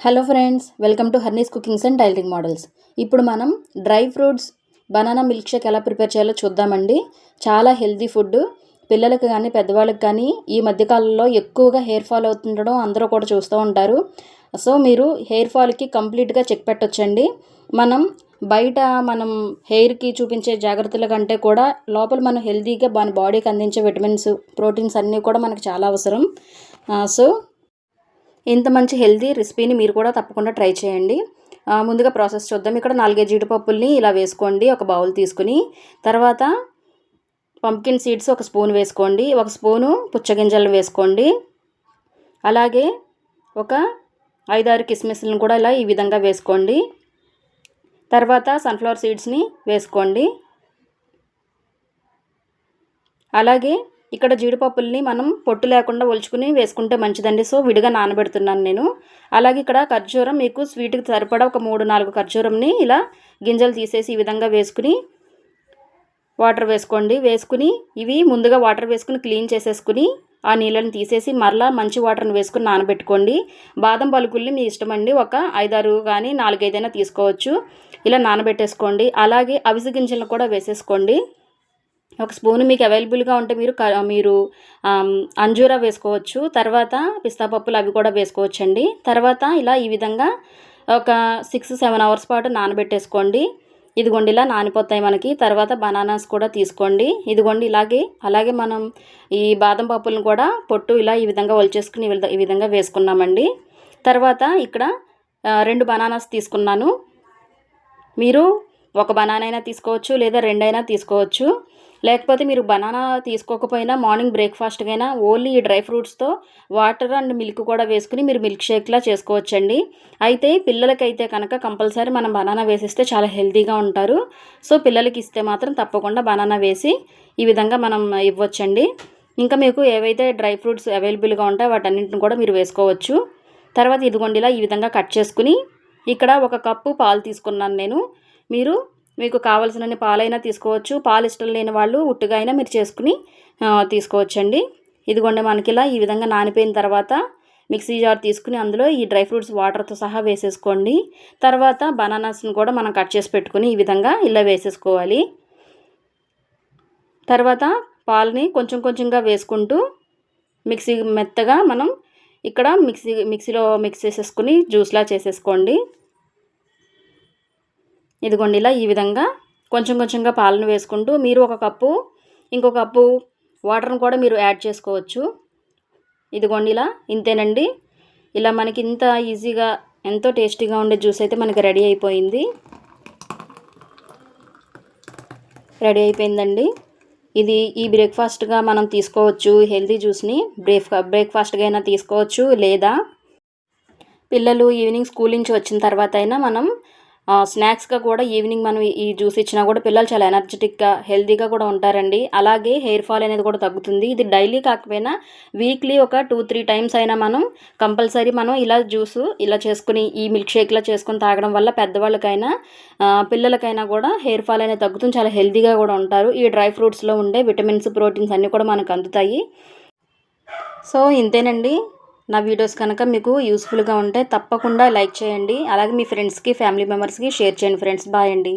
Hello friends welcome to హర్నీస్ cookings and tailoring models ఇప్పుడు మనం dry fruits banana milk shake ఎలా prepare చేయాలో చూద్దామండి. చాలా హెల్తీ ఫుడ్. పిల్లలకు కానీ పెద్దవాళ్ళకి కానీ ఈ మధ్యకాలంలో ఎక్కువగా హెయిర్ ఫాల్ అవుతుండడం అందరూ కూడా చూస్తూ ఉంటారు. సో మీరు హెయిర్ ఫాల్కి కంప్లీట్గా చెక్ పెట్టొచ్చండి. మనం బయట మనం హెయిర్కి చూపించే జాగ్రత్తల కంటే కూడా లోపల మనం హెల్తీగా మన బాడీకి అందించే విటమిన్స్ ప్రోటీన్స్ అన్నీ కూడా మనకు చాలా అవసరం. సో ఇంత మంచి హెల్దీ రెసిపీని మీరు కూడా తప్పకుండా ట్రై చేయండి. ముందుగా ప్రాసెస్ చూద్దాం. ఇక్కడ నాలుగైదు జీడిపప్పుల్ని ఇలా వేసుకోండి. ఒక బౌల్ తీసుకుని తర్వాత పంప్కిన్ సీడ్స్ ఒక స్పూన్ వేసుకోండి. ఒక స్పూను పుచ్చగింజలు వేసుకోండి. అలాగే ఒక ఐదారు కిస్మిస్లను కూడా ఇలా ఈ విధంగా వేసుకోండి. తర్వాత సన్ఫ్లవర్ సీడ్స్ని వేసుకోండి. అలాగే ఇక్కడ జీడిపప్పుల్ని మనం పొట్టు లేకుండా ఒలుచుకుని వేసుకుంటే మంచిదండి. సో విడిగా నానబెడుతున్నాను నేను. అలాగే ఇక్కడ ఖర్జూరం మీకు స్వీట్కి సరిపడా ఒక మూడు నాలుగు ఖర్జూరంని ఇలా గింజలు తీసేసి ఈ విధంగా వేసుకుని వాటర్ వేసుకోండి. వేసుకుని ఇవి ముందుగా వాటర్ వేసుకుని క్లీన్ చేసేసుకుని ఆ నీళ్ళని తీసేసి మరలా మంచి వాటర్ని వేసుకుని నానబెట్టుకోండి. బాదం పలుకుల్ని మీ ఇష్టం అండి ఒక ఐదారు కానీ నాలుగైదైనా తీసుకోవచ్చు. ఇలా నానబెట్టేసుకోండి. అలాగే అవిసి గింజలను కూడా వేసేసుకోండి. ఒక స్పూన్ మీకు అవైలబుల్గా ఉంటే మీరు మీరు అంజూరా వేసుకోవచ్చు. తర్వాత పిస్తా పప్పులు అవి కూడా వేసుకోవచ్చండి. తర్వాత ఇలా ఈ విధంగా ఒక సిక్స్ సెవెన్ అవర్స్ పాటు నానబెట్టేసుకోండి. ఇదిగోండి ఇలా నానిపోతాయి మనకి. తర్వాత బనానాస్ కూడా తీసుకోండి. ఇదిగోండి ఇలాగే అలాగే మనం ఈ బాదం పప్పులను కూడా పొట్టు ఇలా ఈ విధంగా ఒలిచేసుకుని ఈ విధంగా వేసుకున్నామండి. తర్వాత ఇక్కడ రెండు బనానాస్ తీసుకున్నాను. మీరు ఒక బనానా అయినా తీసుకోవచ్చు లేదా రెండైనా తీసుకోవచ్చు. లేకపోతే మీరు బనానా తీసుకోకపోయినా మార్నింగ్ బ్రేక్ఫాస్ట్కైనా ఓన్లీ ఈ డ్రై ఫ్రూట్స్తో వాటర్ అండ్ మిల్క్ కూడా వేసుకుని మీరు మిల్క్ షేక్లా చేసుకోవచ్చండి. అయితే పిల్లలకైతే కనుక కంపల్సరీ మనం బనానా వేసిస్తే చాలా హెల్తీగా ఉంటారు. సో పిల్లలకి ఇస్తే మాత్రం తప్పకుండా బనానా వేసి ఈ విధంగా మనం ఇవ్వచ్చండి. ఇంకా మీకు ఏవైతే డ్రై ఫ్రూట్స్ అవైలబుల్గా ఉంటాయో వాటన్నింటిని కూడా మీరు వేసుకోవచ్చు. తర్వాత ఇదిగోండిలా ఈ విధంగా కట్ చేసుకుని ఇక్కడ ఒక కప్పు పాలు తీసుకున్నాను నేను. మీరు మీకు కావలసినన్ని పాలైనా తీసుకోవచ్చు. పాలు ఇష్టం లేని వాళ్ళు ఉట్టుగా అయినా మీరు చేసుకుని తీసుకోవచ్చండి. ఇదిగోండి మనకి ఇలా ఈ విధంగా నానిపోయిన తర్వాత మిక్సీ జార్ తీసుకుని అందులో ఈ డ్రై ఫ్రూట్స్ వాటర్తో సహా వేసేసుకోండి. తర్వాత బనానాస్ని కూడా మనం కట్ చేసి పెట్టుకుని ఈ విధంగా ఇలా వేసేసుకోవాలి. తర్వాత పాలని కొంచెం కొంచెంగా వేసుకుంటూ మిక్సీ మెత్తగా మనం ఇక్కడ మిక్సీ మిక్సీలో మిక్స్ చేసేసుకుని జ్యూస్లా చేసేసుకోండి. ఇదిగోండి ఇలా ఈ విధంగా కొంచెం కొంచెంగా పాలను వేసుకుంటూ మీరు ఒక కప్పు ఇంకొక కప్పు వాటర్ని కూడా మీరు యాడ్ చేసుకోవచ్చు. ఇదిగోండి ఇలా ఇంతేనండి. ఇలా మనకి ఇంత ఈజీగా ఎంతో టేస్టీగా ఉండే జ్యూస్ అయితే మనకి రెడీ అయిపోయింది. రెడీ అయిపోయిందండి. ఇది ఈ బ్రేక్ఫాస్ట్గా మనం తీసుకోవచ్చు హెల్తీ జ్యూస్ని. బ్రేక్ బ్రేక్ఫాస్ట్గా అయినా తీసుకోవచ్చు లేదా. పిల్లలు ఈవినింగ్ స్కూల్ నుంచి వచ్చిన తర్వాత అయినా మనం స్నాక్స్గా కూడా ఈవినింగ్ మనం ఈ జ్యూస్ ఇచ్చినా కూడా పిల్లలు చాలా ఎనర్జెటిక్గా హెల్తీగా కూడా ఉంటారండి. అలాగే హెయిర్ ఫాల్ అనేది కూడా తగ్గుతుంది. ఇది డైలీ కాకపోయినా వీక్లీ ఒక టూ త్రీ టైమ్స్ అయినా మనం కంపల్సరీ మనం ఇలా జ్యూస్ ఇలా చేసుకుని ఈ మిల్క్ షేక్లా చేసుకుని తాగడం వల్ల పెద్దవాళ్ళకైనా పిల్లలకైనా కూడా హెయిర్ ఫాల్ అనేది తగ్గుతుంది. చాలా హెల్తీగా కూడా ఉంటారు. ఈ డ్రై ఫ్రూట్స్లో ఉండే విటమిన్స్ ప్రోటీన్స్ అన్నీ కూడా మనకు అందుతాయి. సో ఇంతేనండి. నా వీడియోస్ కనుక మీకు యూస్ఫుల్గా ఉంటే తప్పకుండా లైక్ చేయండి. అలాగే మీ ఫ్రెండ్స్కి ఫ్యామిలీ మెంబర్స్కి షేర్ చేయండి ఫ్రెండ్స్ బాయ్ అండి.